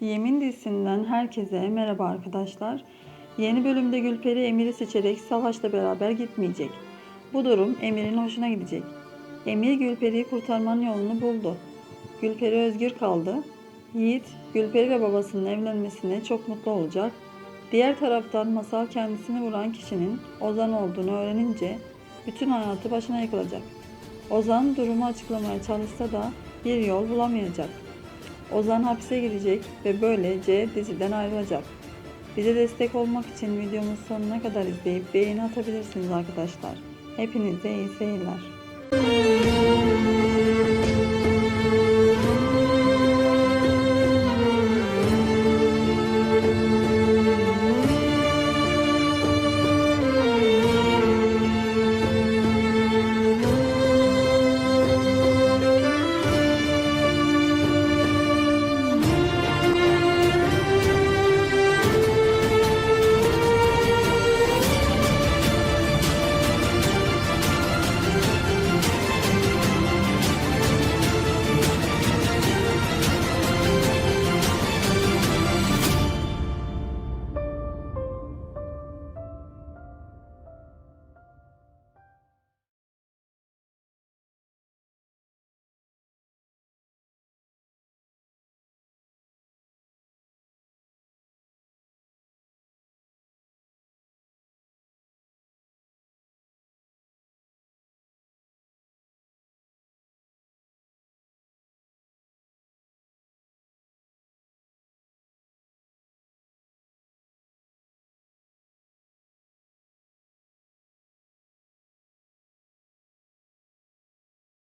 Yemin dizisinden herkese merhaba arkadaşlar. Yeni bölümde Gülperi Emir'i seçerek Savaş'la beraber gitmeyecek. Bu durum Emir'in hoşuna gidecek. Emir Gülperi'yi kurtarmanın yolunu buldu. Gülperi özgür kaldı. Yiğit, Gülperi ve babasının evlenmesine çok mutlu olacak. Diğer taraftan Masal kendisini vuran kişinin Ozan olduğunu öğrenince bütün hayatı başına yıkılacak. Ozan durumu açıklamaya çalışsa da bir yol bulamayacak. Ozan hapse girecek ve böylece diziden ayrılacak. Bize destek olmak için videomuz sonuna kadar izleyip beğeni atabilirsiniz arkadaşlar. Hepinize iyi seyirler.